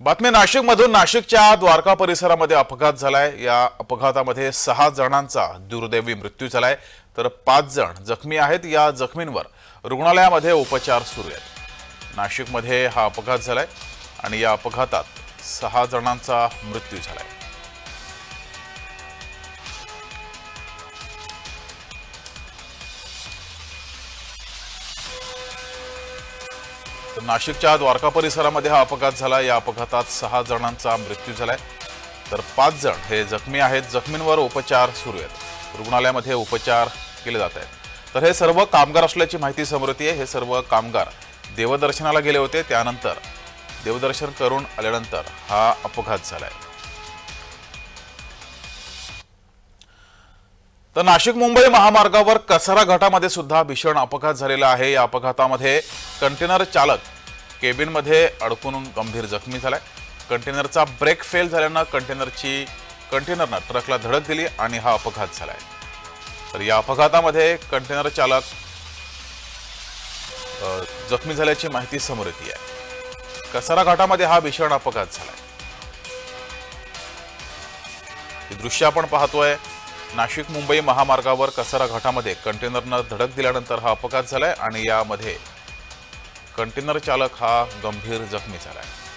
बातमी नाशिकमधून. नाशिकच्या द्वारका परिसरामध्ये अपघात झालाय. या अपघातामध्ये सहा जणांचा दुर्दैवी मृत्यू झालाय. तर पाच जण जखमी आहेत. या जखमींवर रुग्णालयामध्ये उपचार सुरू आहेत. नाशिकमध्ये हा अपघात झालाय आणि या अपघातात सहा जणांचा मृत्यू झालाय. नाशिकच्या द्वारका परिसरामध्ये हा अपघात झाला. या अपघातात सहा जणांचा मृत्यू झालाय. तर पाच जण हे जखमी आहेत. जखमींवर उपचार सुरू आहेत. रुग्णालयामध्ये उपचार केले जात आहेत. तर हे सर्व कामगार असल्याची माहिती समोर येते. हे सर्व कामगार देवदर्शनाला गेले होते. त्यानंतर देवदर्शन करून आल्यानंतर हा अपघात झालाय. तर नाशिक मुंबई महामार्गावर कसारा घाटामध्ये सुद्धा भीषण अपघात झालेला आहे. या अपघातामध्ये कंटेनर चालक केबिनमध्ये अडकून गंभीर जखमी झालाय. कंटेनरचा ब्रेक फेल झाल्यानं कंटेनरची कंटेनरनं ट्रकला धडक दिली आणि हा अपघात झालाय. तर या अपघातामध्ये कंटेनर चालक जखमी झाल्याची माहिती समोर येते आहे. कसारा घाटामध्ये हा भीषण अपघात झालाय. दृश्य आपण पाहतोय. नाशिक मुंबई महामार्गावर कसारा घाटामध्ये कंटेनरनं धडक दिल्यानंतर हा अपघात झालाय आणि यामध्ये कंटेनर चालक हा गंभीर जखमी झाला आहे